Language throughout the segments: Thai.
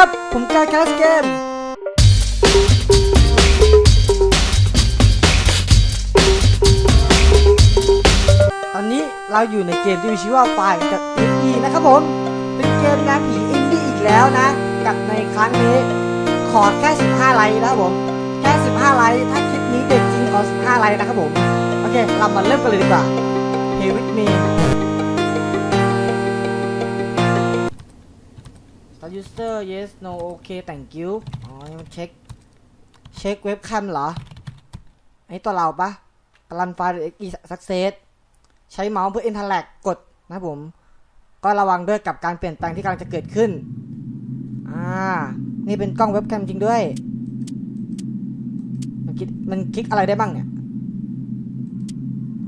ครับ ผมกาแคสเกม ตอนนี้เราอยู่ในเกมที่มีชื่อว่าไฟจากอินดี้นะครับผม เป็นเกมแนวผีอินดี้อีกแล้วนะ กับในครั้งนี้ ขอแค่ 15 ไลค์นะครับผม แค่ 15 ไลค์ถ้าคลิปนี้เด็ดจริงขอ 15 ไลค์นะครับผม โอเค เรามาเริ่มกันเลยดีกว่า Hey with me Start user yes no okay thank you อ๋อยังเช็ค เช็คเว็บแคมเหรอไอ้ตัวเราปะกลันไฟล์ e success ใช้เมาส์เพื่อ interact กดนะผม ก็ระวังด้วยกับการเปลี่ยนแปลงที่กำลังจะเกิดขึ้น อ่า นี่เป็นกล้องเว็บแคมจริงด้วย มันคิดมันคลิกอะไรได้บ้างเนี่ย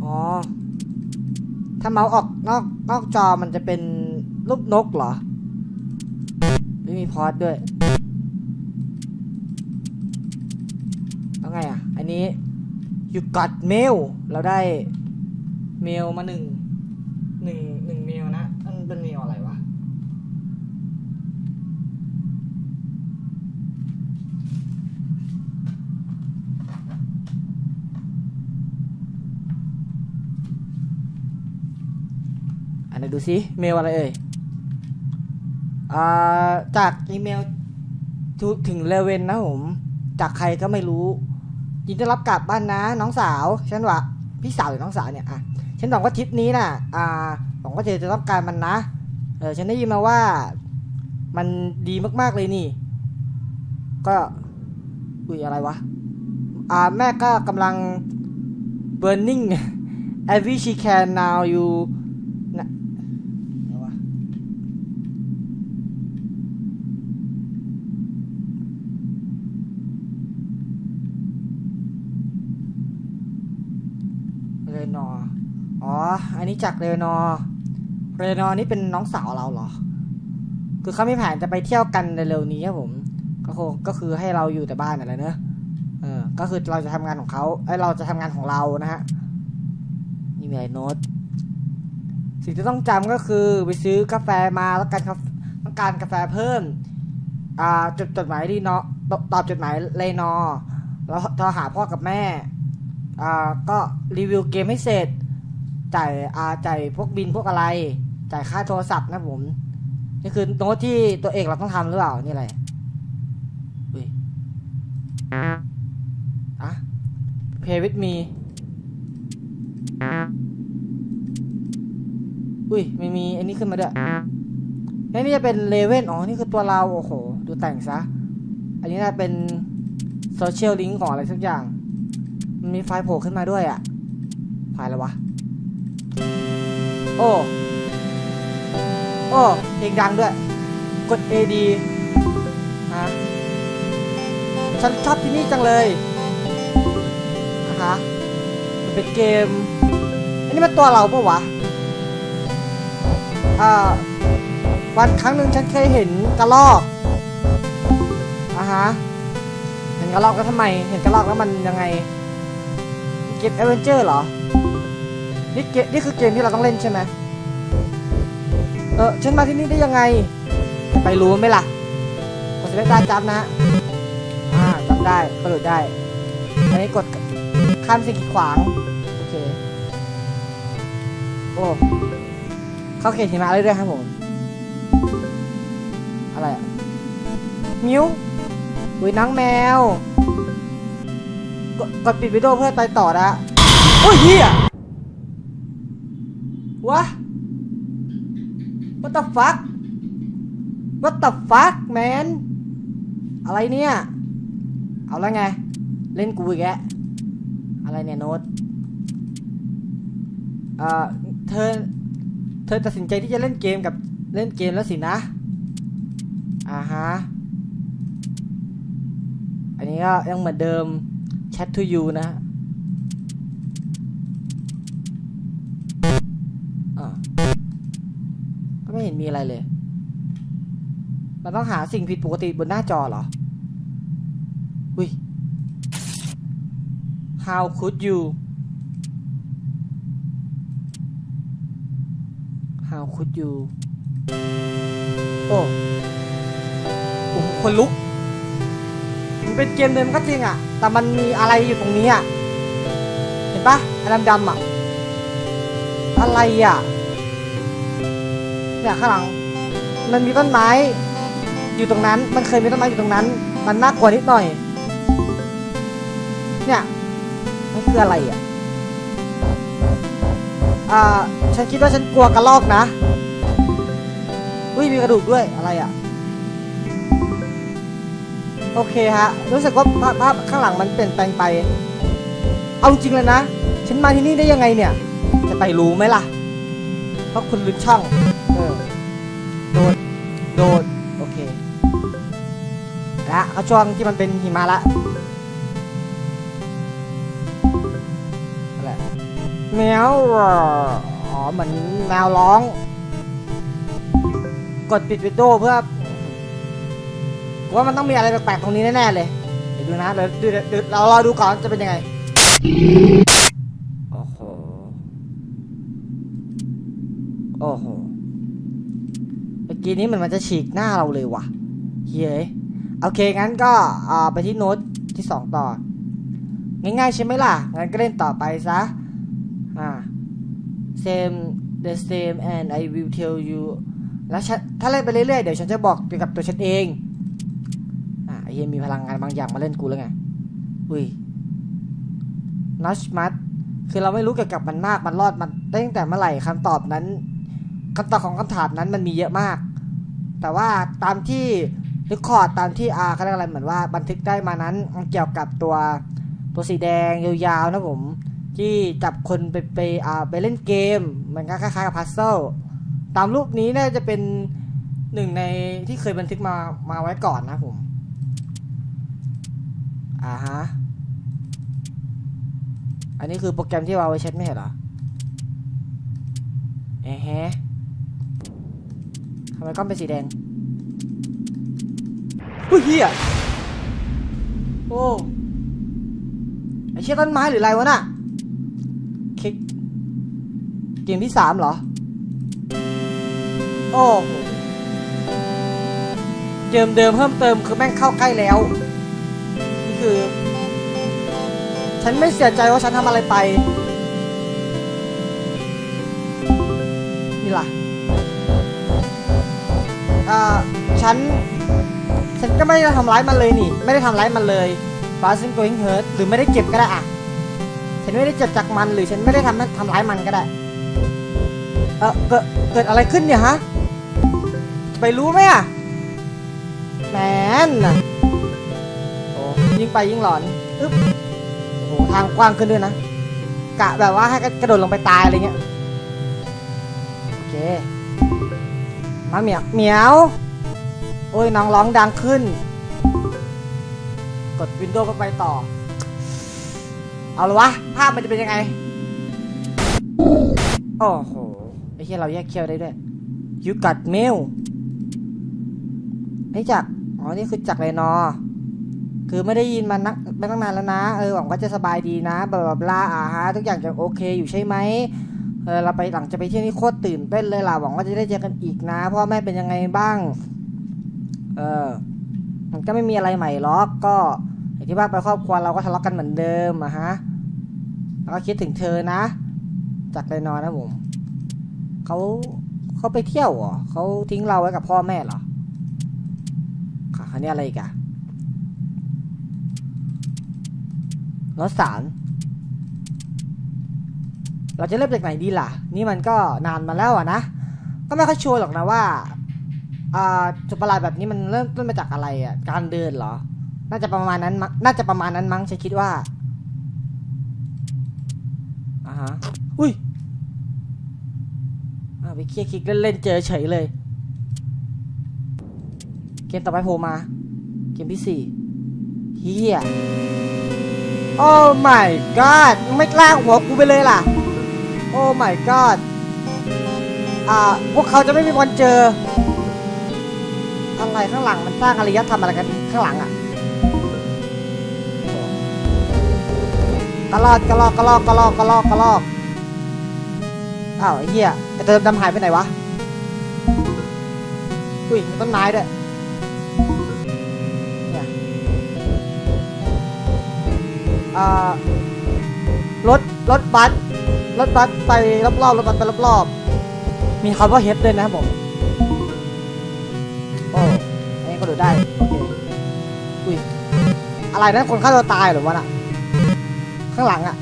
อ๋อ ถ้าเมาส์ออกนอกนอกจอมันจะเป็นรูปนกเหรอ ไม่มีพอดด้วยแล้วไงอะ อันนี้ you got mail เราได้เมลมาหนึ่งหนึ่งหนึ่งเมลนะมันเป็นเมลอะไรวะ อันไหนดูซิเมลอะไรเอ่ย จากอีเมลถึงเลเวนนะผม จากใครก็ไม่รู้ ยินดีรับกลับบ้านนะ น้องสาวฉันว่าพี่สาวหรือน้องสาวเนี่ยอะฉันบอกว่าทริปนี้น่ะอ่าบอกว่าเธอจะต้องการมันนะเออฉันได้ยินมาว่ามันดีมากๆเลยนี่ ก็อุ้ยอะไรวะอ่าแม่ก็กำลัง burning every she can now you นะอะไรวะ เรนอร์ อ๋ออันนี้จากเรนอร์เรนอนี่เป็นน้องสาวเราเหรอ คือเขาไมีแผนจะไปเที่ยวกันเร็วๆนี้ครับผม ก็คงก็คือให้เราอยู่แต่บ้านอะไรเนอะเออ ก็คือเราจะทำงานของเขาไอ้เราจะทำงานของเรานะฮะ นี่มีอะไรโน้ต สิ่งที่ต้องจำก็คือไปซื้อกาแฟมาแล้วการกาแฟต้องการกาแฟเพิ่ม อ่าจดจดหมายรีนอตตอบจดหมายเลนอแล้วโทรหาพ่อกับแม่ อ่า ก็รีวิวเกมให้เสร็จ จ่ายอ่าจ่ายพวกบินพวกอะไร จ่ายค่าโทรศัพท์นะผม นี่คือโน้ตที่ตัวเอกเราต้องทำหรือเปล่า นี่อะไรอุ้ยอะ Play with me อุ้ยไม่มีอันนี้ขึ้นมาด้วยแล้วนี่จะเป็นเลเว่นอ๋อ นี่คือตัวเรา โอ้โห ดูแต่งซะ อันนี้น่าเป็นโซเชียลลิงก์ของอะไรสักอย่าง มันมีไฟล์โผล่ขึ้นมาด้วยอะไฟล์อะไรวะ โอ้ โอ้เพลงดังด้วย กด AD ฮะฉันชอบที่นี่จังเลยนะฮะมันเป็นเกม อันนี้มันตัวเราปะวะ อ่า วันครั้งหนึ่งฉันเคยเห็นกระลอกอะฮะ เห็นกระลอกแล้วทำไม เห็นกระลอกแล้วมันยังไง เกมเอเวนเจอร์เหรอ นี่เกมนี่คือเกมที่เราต้องเล่นใช่ไหมเออฉันมาที่นี่ได้ยังไง ไปรู้ไหมล่ะกดสเปซตาจำนะอ่าจำได้กระโดดได้ อันนี้กดข้ามสิ่งกีดขวาง โอเค โอ้ เข้าเขตหิมะเลยด้วยครับผม อะไรอะ มิวอุ้ยน้องแมวกดกดปิดวิดีโอเพื่อไปต่อนะโอ้ยเฮียวะ what the fuck what the fuck man อะไรเนี่ย เอาแล้วไง เล่นกูอีกแกอะไรเนี่ยโน้ตเอ่อเธอ เธอตัดสินใจที่จะเล่นเกมกับเล่นเกมแล้วสินะ อ่าฮะ อันนี้ก็ยังเหมือนเดิม chat to you นะ ไม่เห็นมีอะไรเลย มันต้องหาสิ่งผิดปกติบนหน้าจอเหรอ อุ้ย how could you how could you โอ้โอ้โหคนลุก มันเป็นเกมเดิมก็จริงอะแต่มันมีอะไรอยู่ตรงนี้อะเห็นปะไอ้ดำๆอะอะไรอะ เนี่ยข้างหลัง มันมีต้นไม้ อยู่ตรงนั้น มันเคยมีต้นไม้อยู่ตรงนั้น มันน่ากลัวนิดหน่อย เนี่ยมันคืออะไรอะอ่าฉันคิดว่าฉันกลัวกระรอกนะ อุ้ยมีกระดูกด้วยอะไรอะ โอเคฮะ รู้สึกว่าภาพภาพข้างหลังมันเปลี่ยนแปลงไป เอาจริงเลยนะ ฉันมาที่นี่ได้ยังไงเนี่ย จะไปรู้ไหมล่ะ เพราะคุณลึกช่อง โดด โอเคและก็ช่วงที่มันเป็นหิมะละอะไรแมวอ๋อเหมือนแมวร้อง กดปิดวิดีโอเพื่อว่ามันต้องมีอะไรแปลกๆตรงนี้แน่ๆเลย เดี๋ยวดูนะเดี๋ยวเดี๋ยวเดี๋ยวเรารอดูก่อนจะเป็นยังไง โอ้โห โอ้โห เมื่อกี้นี้มันมันจะฉีกหน้าเราเลยว่ะเฮ้ยโอเคงั้นก็ไปที่โน้ตที่สองต่อ ง่ายๆใช่ไหมล่ะ งั้นก็เล่นต่อไปซะอ่า same the same and I will tell you แล้วถ้าเล่นไปเรื่อยๆ เดี๋ยวฉันจะบอกเกี่ยวกับตัวฉันเองอ่าเฮียมีพลังงานบางอย่างมาเล่นกูแล้วไง อุ้ยนัชมัดคือเราไม่รู้เกี่ยวกับมันมาก มันรอดมันตั้งแต่เมื่อไหร่คำตอบนั้นคำตอบของคำถามนั้นมันมีเยอะมาก แต่ว่าตามที่รีคอร์ดตามที่อาเขาเรียกอะไรเหมือนว่าบันทึกได้มานั้นมันเกี่ยวกับตัวตัวสีแดงยาวๆนะผม ที่จับคนไปไปอ่าไปเล่นเกม มันก็คล้ายๆกับพัซเซิลตามรูปนี้น่าจะเป็นหนึ่งในที่เคยบันทึกมามาไว้ก่อนนะผมอ่าฮะอันนี้คือโปรแกรมที่เราไว้เช็ดไม่เหรอเอะแฮะ ทำไมกล้องเป็นสีแดงอุ้ยเฮียโอ้ไอเชี่ยต้นไม้หรืออะไรวะน่ะคลิกเกมที่สามเหรอ โอ้โหเจิมเดิมเพิ่มเติมคือแม่งเข้าใกล้แล้ว นี่คือ ฉันไม่เสียใจว่าฉันทำอะไรไป นี่ล่ะ อ่าฉัน ฉันก็ไม่ได้ทำร้ายมันเลยนี่ ไม่ได้ทำร้ายมันเลย f a s t and going hurt หรือไม่ได้เจ็บก็ได้อะฉันไม่ได้เจ็บจากมันหรือฉันไม่ได้ทำทำร้ายมันก็ได้ เออเกิดเกิดอะไรขึ้นเนี่ยฮะ จะไปรู้ไหมอะแมนน่ะโอ้ยิ่งไปยิ่งหลอนอึ๊บโอ้โหทางกว้างขึ้นด้วยนะ กะแบบว่าให้กระโดดลงไปตายอะไรเงี้ย โอเค มาเหมียวเหมียว โอ้ยน้องร้องดังขึ้น กดวินโดว์ไปต่อ เอาละวะ ภาพมันจะเป็นยังไง โอ้โห ไอ้เหี้ยเราแยกเคี้ยวได้ด้วย you got mail ไอ้จักอ๋อ นี่คือจักรเลยนอ คือไม่ได้ยินมานักไม่ตั้งนานแล้วนะ เออ หวังว่าจะสบายดีนะบลาบลาบลาอาฮะทุกอย่างจะโอเคอยู่ใช่ไหม เออเราไปหลังจะไปเที่ยวนี่โคตรตื่นเต้นเลยล่ะหวังว่าจะได้เจอกันอีกนะพ่อแม่เป็นยังไงบ้าง เออ มันก็ไม่มีอะไรใหม่หรอกก็อย่างที่ว่าไปครอบครัวเราก็ทะเลาะกันเหมือนเดิมอะฮะแล้วก็คิดถึงเธอนะจากเลยนอนนะผมเขาเขาไปเที่ยวเหรอเขาทิ้งเราไว้กับพ่อแม่เหรอค่ะอันนี้อะไรกอะรถสาร เราจะเริ่มจากไหนดีล่ะ นี่มันก็นานมาแล้วอะนะ ก็ไม่ค่อยชัวร์หรอกนะว่าอ่าจุดประหลาดแบบนี้มันเริ่มต้นมาจากอะไรอะการเดินเหรอ น่าจะประมาณนั้นมั้งน่าจะประมาณนั้นมั้งฉันคิดว่าอ่าฮะอุ้ยอ่าไปเคลียร์คลิกเล่นๆเจอเฉยเลย เกมต่อไปโผล่มา เกมที่สี่เฮียโอ้ my god ไม่กล้าหัวกูไปเลยล่ะ โอ้ my god อ่า พวกเขาจะไม่มีวันเจอ อะไรข้างหลังมันสร้างอารยธรรมอะไรกันข้างหลังอะกระลอกกระลอกกระลอกกระลอกกระลอกกระลอกอ้าวเหี้ยไอ้ตัวดำหายไปไหนวะ อุ้ยมีต้นไม้ด้วยเนี่ยอารถรถบัส รถบัสไปรอบๆรถบัสไปรอบๆมีคำว่าเฮดด้วยนะครับผมโอ้อันนี้ก็ดูได้โอเคอุ้ยอะไรนะคนฆ่าตัวตายเหรือวะน่ะข้างหลังอะ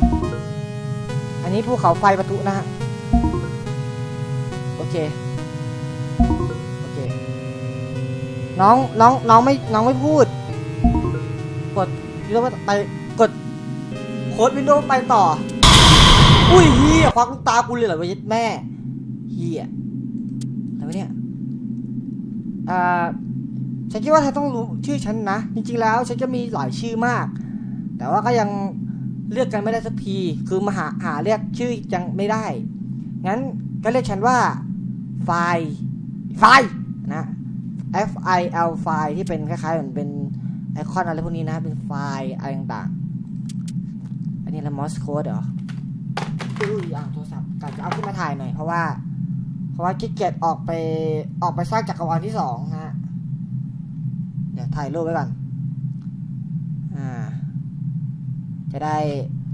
อันนี้ภูเขาไฟประทุนะฮะโอเคโอเค น้องน้องน้องไม่น้องไม่พูด กดวินโดว์ไปกดโค้ดวินโดว์ไปต่อ อุ้ยเฮียควักลูกตากูเลยเหรอวะยัดแม่เฮียอะไรวะเนี่ยอ่าฉันคิดว่าเธอต้องรู้ชื่อฉันนะ จริง ๆ แล้วฉันจะมีหลายชื่อมาก แต่ว่าก็ยังเลือกกันไม่ได้สักที คือมาหาหาเรียกชื่อยังไม่ได้ งั้นก็เรียกฉันว่า ไฟไฟนะ F I L ไฟที่เป็นคล้ายๆเหมือนเป็นไอคอนอะไรพวกนี้นะ เป็นไฟอะไรต่างๆ อันนี้ละมอสโค้ดเหรอ อุ้ยอ่างโทรศัพท์กะจะเอาขึ้นมาถ่ายหน่อยเพราะว่า เพราะว่าขี้เกียจออกไปออกไปสร้างจักรวาลที่สองฮะเดี๋ยวถ่ายรูปไว้ก่อนอ่า จะได้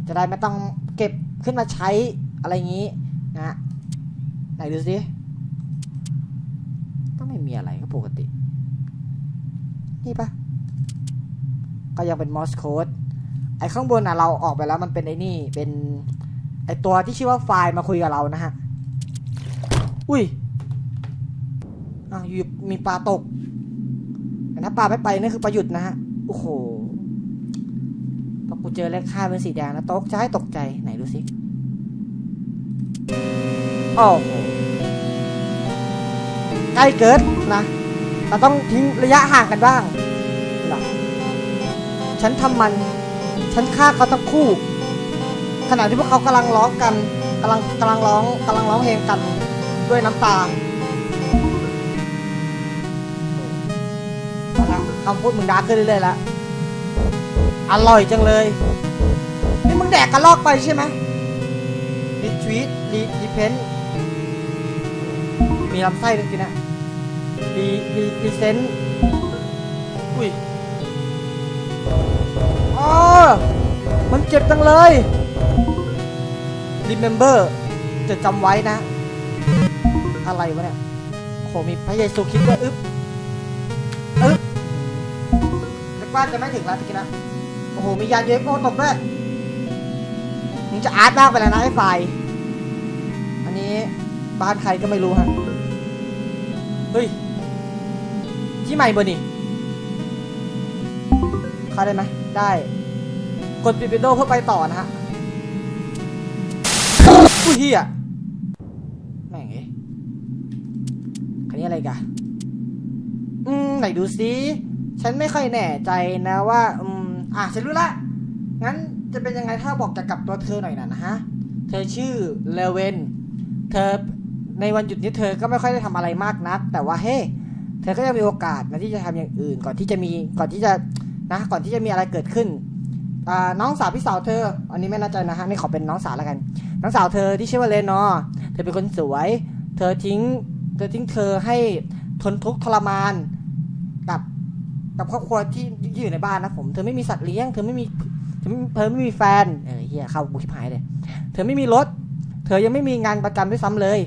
จะได้ไม่ต้องเก็บขึ้นมาใช้อะไรอย่างนี้นะไหนดูสิต้องไม่มีอะไรก็ปกติ นี่ปะก็ยังเป็นมอสโค้ดไอ้ข้างบนอะเราออกไปแล้วมันเป็นไอ้นี่เป็น ไอตัวที่ชื่อว่าไฟล์มาคุยกับเรานะฮะ อุ้ยอะอยู่มีปลาตกแต่ถ้าปลาไม่ไปนั่คือประยุทธ์นะฮะ โอ้โหพอกูเจอเลขค่าเป็นสีแดงนะตกใจตกใจไหนดูสิโอ้โหใกล้เกิดนะ เราต้องทิ้งระยะห่างกันบ้างหรอฉันทำมัน ฉันฆ่าเขาทั้งคู่ ขณะที่พวกเขากำลังร้องกันกำลังกำลังร้องกำลังร้องเพลงกันด้วยน้ำตาเอาละคำพูดมึงดาขึ้นเรื่อยๆแล้วอร่อยจังเลย นี่มึงแดกกระลอกไปใช่ไหมรีทวีตรีรีเพนมีลำไส้ด้วยกินนะรีรีรีเซนอุ้ยอ๋อมันเจ็บจังเลย remember จะจำไว้นะ อะไรวะเนี่ยโหมีพระเยซูคริดด้วยอึ๊บอึ๊บนึกว่าจะไม่ถึงแล้วตะกี้นะ โอ้โห มียานเยโกตกด้วยมึงจะอาร์ตบ้างไปแล้วนะไอ้ไฟอันนี้บ้านใครก็ไม่รู้ฮะ เฮ้ย ที่ใหม่เบอร์นี่เข้าได้ไหมได้ กดปิดวินโดว์เพื่อไปต่อนะฮะ อุ้ยเฮียแม่งเอ้คันนี้อะไรกันอืมไหนดูซิ ฉันไม่ค่อยแน่ใจนะว่า อืม อะฉันรู้ละ งั้นจะเป็นยังไงถ้าบอกจะกลับตัวเธอหน่อยนะนะฮะ เธอชื่อเลเวน เธอในวันหยุดนี้เธอก็ไม่ค่อยได้ทำอะไรมากนัก แต่ว่าเฮ้เธอก็ยังมีโอกาสนะที่จะทำอย่างอื่น ก่อนที่จะมีก่อนที่จะนะ ก่อนที่จะมีอะไรเกิดขึ้น น้องสาวพี่สาวเธอ อันนี้ไม่แน่ใจนะฮะนี่ขอเป็นน้องสาวแล้วกัน น้องสาวเธอที่ชื่อว่าเลนนอร์เธอเป็นคนสวย เธอทิ้ง เธอทิ้งเธอให้ทนทุกข์ทรมาน กับ กับครอบครัวที่อยู่ในบ้านนะผม เธอไม่มีสัตว์เลี้ยง เธอไม่มี เธอไม่มีแฟน เออเฮียเข้ากูชิบหายเลย เธอไม่มีรถ เธอยังไม่มีงานประจำด้วยซ้ำเลย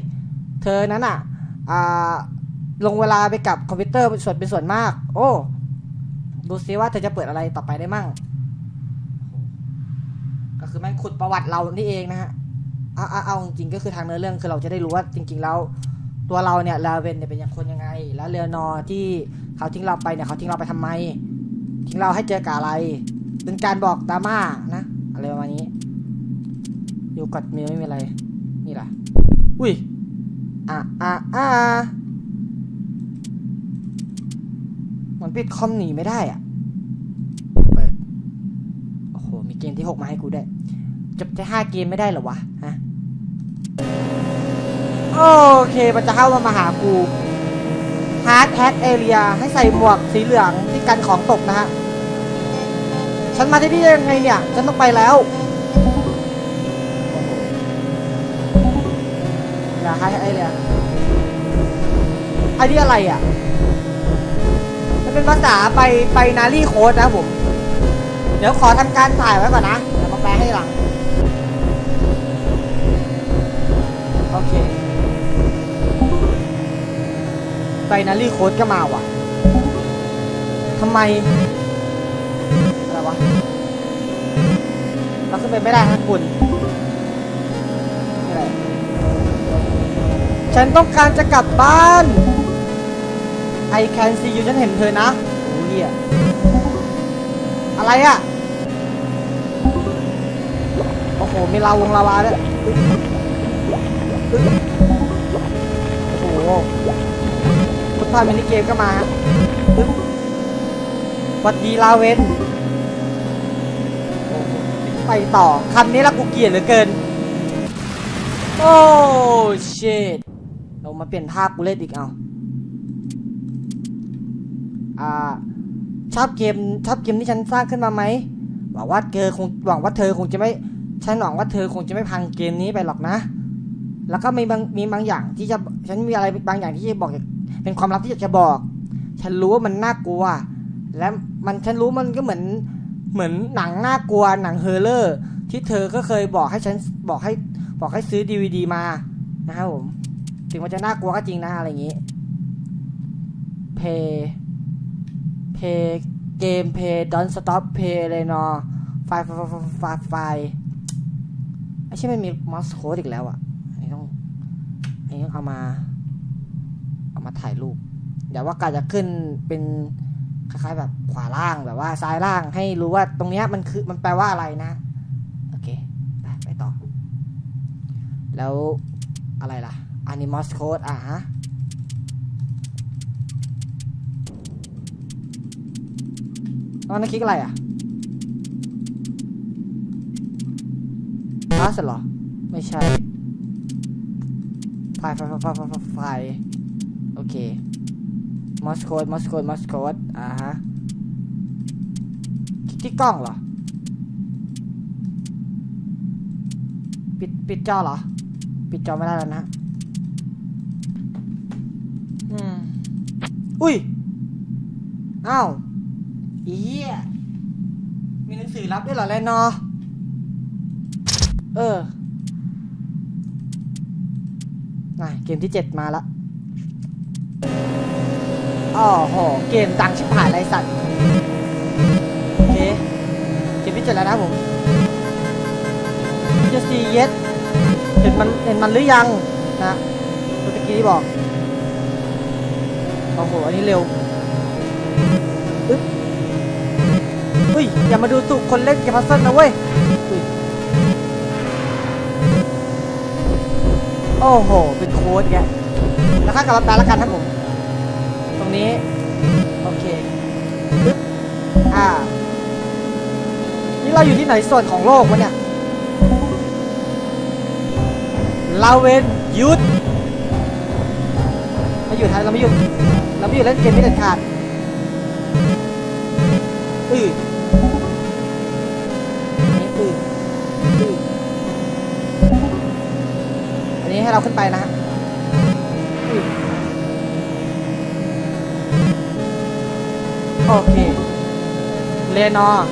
เธอนั้นอะ อ่า ลงเวลาไปกับคอมพิวเตอร์เป็นส่วนเป็นส่วนมาก โอ้ ดูซิว่าเธอจะเปิดอะไรต่อไปได้มั่ง ก็คือแม่งขุดประวัติเรานี่เองนะฮะเอาเอาเอาจริงๆก็คือทางเนื้อเรื่องคือเราจะได้รู้ว่าจริง ๆ แล้ว ตัวเราเนี่ยลาเวนเนี่ยเป็นยังคนยังไง แล้วเรอนอร์ที่เขาทิ้งเราไปเนี่ยเขาทิ้งเราไปทำไม ทิ้งเราให้เจอกับอะไร เป็นการบอกดราม่านะอะไรประมาณนี้ อยู่กดมีไม่มีอะไร นี่แหละอุ้ยอะอะอะมันปิดคอมหนีไม่ได้อะ เปิด โอ้โห มี เกมที่หกมาให้กูด้วยจบแค่ห้าเกมไม่ได้หรอวะฮะโอเคมันจะเข้ามามาหากูฮาร์ดแฮกเอเรียให้ใส่หมวกสีเหลืองที่กันของตกนะฮะ ฉันมาที่นี่ยังไงเนี่ย ฉันต้องไปแล้วอย่าฮาร์ดแฮกเอเรียไอ้นี่อะไรอะ มันเป็นภาษาไปไปนารีโค้ดนะผม เดี๋ยวขอทำการถ่ายไว้ก่อนนะเอลให้หลัง โอเคไบนารี่โค้ดก็มาว่ะทำไม อะไรวะ เราขึ้นไปไม่ได้ฮะคุณนี่อะไร ฉันต้องการจะกลับบ้าน I can see you ฉันเห็นเธอนะโอ้เหี้ย อะไรอะโอ้โห มีลาวงลาวาด้วยโอ้โหพุทธามินิเกมก็มาฮะอึ๊บสวัสดีลาเวนโอ้โหไปต่อ คันนี้ละกูเกลียดเหลือเกิน โอ้เชดเรามาเปลี่ยนภาพกูเล่นอีกเอาอ่า ชอบเกมชอบเกมที่ฉันสร้างขึ้นมาไหมหวังว่าเธอคงหวังว่าเธอคงจะไม่ฉันหวังว่าเธอคงจะไม่พังเกมนี้ไปหรอกนะ แล้วก็มีบางมีบางอย่างที่จะฉันมีอะไรบางอย่างที่จะบอกเป็นความลับที่อยากจะบอก ฉันรู้ว่ามันน่ากลัว และมันฉันรู้มันก็เหมือนเหมือนหนังน่ากลัวหนังเฮอร์เลอร์ ที่เธอก็เคยบอกให้ฉันบอกให้บอกให้ซื้อดีวดีมานะครับผมถึงมันจะน่ากลัวก็จริงนะอะไรอย่างนี้ เพย์ เพย์เกมเพย์ดอนสต็อปเพย์เลยเนาะไฟไฟไฟไฟไอ้ใช่มันมีมอสโค้ดอีกแล้วอะอันนี้ต้องอันนี้ต้องเอามาเอามาถ่ายรูปเดี๋ยวว่ากาจะขึ้นเป็นคล้ายๆแบบขวาล่างแบบว่าซ้ายล่างให้รู้ว่าตรงเนี้ยมันคือมันแปลว่าอะไรนะ โอเค ไปไปต่อ แล้วอะไรล่ะอันนี้มอสโคดอะฮะ ตอนนั้นคลิกอะไรอะพาสเหรอ ไม่ใช่ไฟล์ไฟล์ไฟล์ไฟล์ไฟล์ไฟล์โอเคมอสโคดมอสโคดมอสโคดอ่าฮะคลิกที่กล้องเหรอ ปิดปิดจอเหรอ ปิดจอไม่ได้แล้วนะอืมอุ้ย อ้าว อีเหี้ยมีหนังสือรับด้วยเหรอแลนอเออน่ะเกมที่เจ็ดมาละอ๋อโห เกมดังชิบหายไรสัตว์ โอเค เกมที่เจ็ดแล้วนะผมจะซีเยสเห็นมันเห็นมันหรือยังนะเมื่อกี้ที่บอก โอ้โห อันนี้เร็ว อุ้ยอย่ามาดูถูกคนเล่นเกมพัซเซิลนะเว้ยโอ้โห เป็นโค้ดแกแล้วข้ากลับมาแล้วกันครับผม ตรงนี้ โอเคปึ๊บอ่า นี่เราอยู่ที่ไหนส่วนของโลกวะเนี่ยลาเวนยุดไม่หยุดทันเราไม่หยุดเราไม่หยุดเล่นเกมนี้เด็ดขาดอือ ให้เราขึ้นไปนะฮะโอเคเรนอร์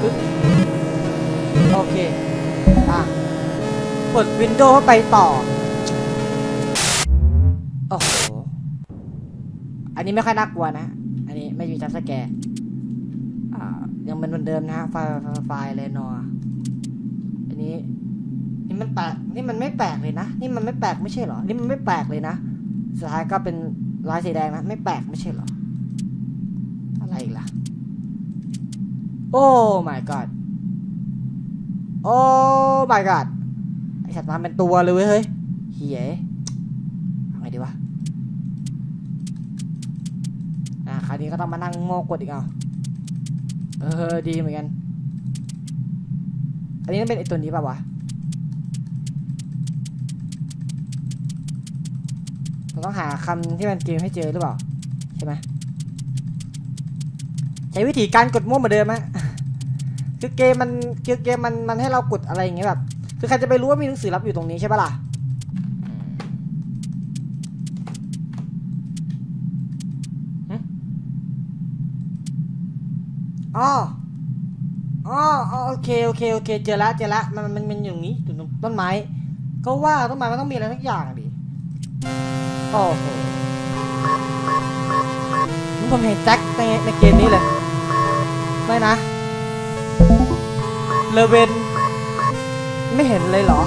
ปึ๊บโอเค อะ กดวินโดว์ไปต่อ โอ้โห อันนี้ไม่ค่อยน่ากลัวนะ อันนี้ไม่มีจัมสแกร์ ยังเป็นเหมือนเดิมนะฮะไฟล์ไฟล์ไฟล์เลยนออันนี้ นี่มันแปลกนี่มันไม่แปลกเลยนะ นี่มันไม่แปลกไม่ใช่เหรอ นี่มันไม่แปลกเลยนะ สุดท้ายก็เป็นลายสีแดงนะ ไม่แปลกไม่ใช่เหรอ อะไรอีกล่ะ โอ้ my god โอ้ my god ไอสัตว์มาเป็นตัวเลยเว้ยเฮ้ยเฮียเอาไงดีวะ อ่า คราวนี้ก็ต้องมานั่งโง่กดอีกเอา เออดีเหมือนกัน อันนี้มันเป็นไอตัวนี้ป่าวะเราต้องหาคำที่มันเกมให้เจอหรือเปล่า ใช่ไหมใช้วิธีการกดมั่วเหมือนเดิมฮะคือเกมมันคือเกมมันมันให้เรากดอะไรอย่างเงี้ยแบบ คือใครจะไปรู้ว่ามีหนังสือลับอยู่ตรงนี้ใช่ปะล่ะหึ อ๋ออ๋ออ๋อโอเคโอเคโอเค เจอล้วเจอล้วมันมันมันอยู่ตรงนี้อยู่ตรงต้นไม้ ก็ว่าต้นไม้มันต้องมีอะไรสักอย่างดิโอ้โหนี่ผมเห็นแจ็คในในเกมนี้เลยไม่นะเลเวนไม่เห็นเลยเหรอ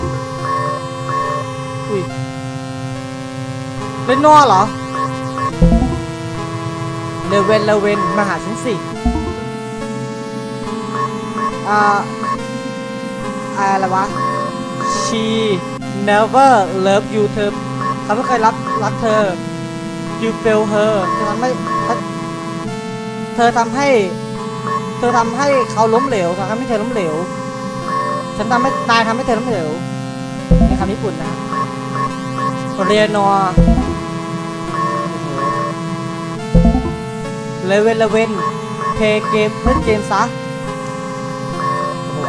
อุ้ยเลนนอเหรอเลเวนเลเวนมาหาฉันสิ อ่าอะไรวะ she never love you เธอเขาไม่เคยรับรักเธอ you fail her เธอทำให้เธอทำให้ เธอทำให้เขาล้มเหลวเธอทำให้เธอล้มเหลว ฉันทำให้นายทำให้เธอล้มเหลวนี่คำญี่ปุ่นนะเรียนอเลเวนเลเวนเพย์เกมเล่นเกมซะโ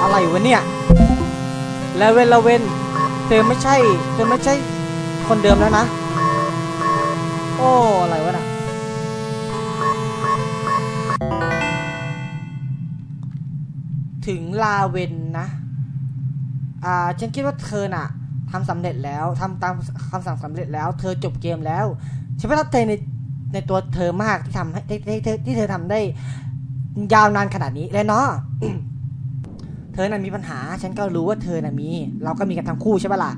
อะไรวะเนี่ยเลเวนเลเวนเธอไม่ใช่ เธอไม่ใช่คนเดิมแล้วนะ โอ้อะไรวะน่ะถึงลาเวนนะอ่าฉันคิดว่าเธอน่ะทำสำเร็จแล้วทำตามคำสั่งสำเร็จแล้ว เธอจบเกมแล้วฉันประทับใจในในตัวเธอมากที่ทำให้ที่ที่ที่ที่เธอทำได้ยาวนานขนาดนี้เลยเนาะ เธอน่ะมีปัญหา ฉันก็รู้ว่าเธอน่ะมี เราก็มีกันทั้งคู่ใช่ปะล่ะ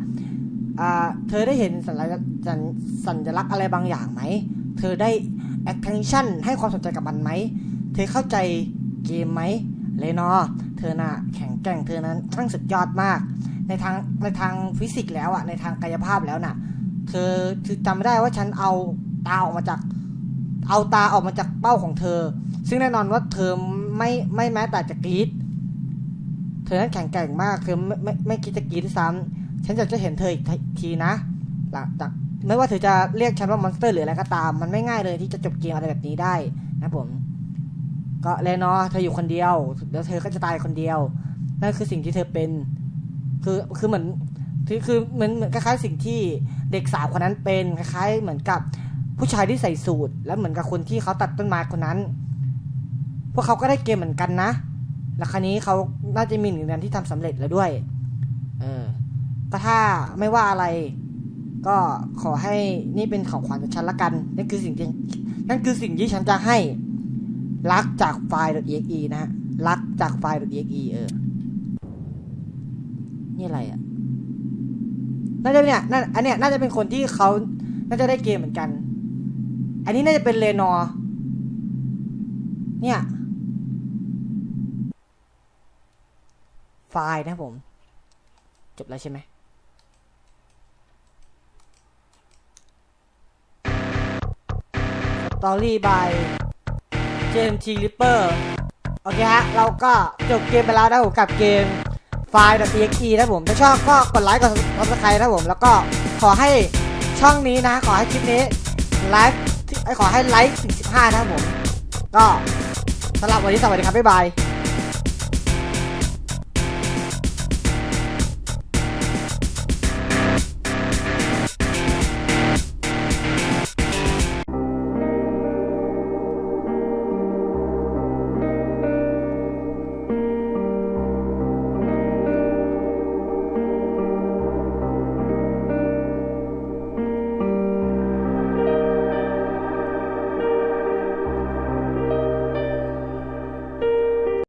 อ่าเธอได้เห็นสัญลักษณ์สัญสัญลักษณ์อะไรบางอย่างไหม เธอได้ attention ให้ความสนใจกับมันไหม เธอเข้าใจเกมไหมเลยเนาะเธอน่ะแข็งแกร่งเธอนั้นช่างสุดยอดมาก ในทางในทางฟิสิกส์แล้วอะในทางกายภาพแล้วน่ะ เธอคือจำไม่ได้ว่าฉันเอาตาออกมาจาก เอาตาออกมาจากเป้าของเธอ ซึ่งแน่นอนว่าเธอไม่ไม่แม้แต่จะกรีด เธอนั้นแข็งแกร่งมากเธอไม่ไม่ไม่คิดจะกรีดด้วยซ้ำฉันอยากจะเห็นเธออีกทีนะ หลังจากไม่ว่าเธอจะเรียกฉันว่ามอนสเตอร์หรืออะไรก็ตาม มันไม่ง่ายเลยที่จะจบเกมอะไรแบบนี้ได้นะผม ก็เลยเนาะเธออยู่คนเดียว แล้วเธอก็จะตายคนเดียว นั่นคือสิ่งที่เธอเป็น คือคือเหมือนคือคือเหมือนเหมือนคล้ายๆสิ่งที่เด็กสาวคนนั้นเป็นคล้ายๆเหมือนกับผู้ชายที่ใส่สูทแล้วเหมือนกับคนที่เขาตัดต้นไม้คนนั้น พวกเขาก็ได้เกมเหมือนกันนะ แล้วคราวนี้เขาน่าจะมีหนึ่งเดือนที่ทำสำเร็จแล้วด้วย เออ ก็ถ้าไม่ว่าอะไร ก็ขอให้นี่เป็นของขวัญจากฉันละกัน นั่นคือสิ่งที่นั่นคือสิ่งที่ฉันจะให้ รักจากไฟล์ .exe นะฮะ รักจากไฟล์ .exe เออ นี่อะไรอะ น่าจะเนี่ยน่าอันเนี้ยน่าจะเป็นคนที่เขาน่าจะได้เกมเหมือนกัน อันนี้น่าจะเป็นเลนอ์เนี่ย ไฟล์นะผม จบแล้วใช่ไหมสตอรี่บายเจมทีริปเปอร์โอเคฮะ เราก็จบเกมไปแล้วนะผมกับเกมไฟล์ .exe นะผม ถ้าชอบก็กดไลค์กด subscribe นะผม แล้วก็ขอให้ช่องนี้นะ ขอให้คลิปนี้ไลฟ์ขอให้ไลค์ถึง15 นะครับผม ก็สำหรับวันนี้สวัสดีครับ บ๊ายบาย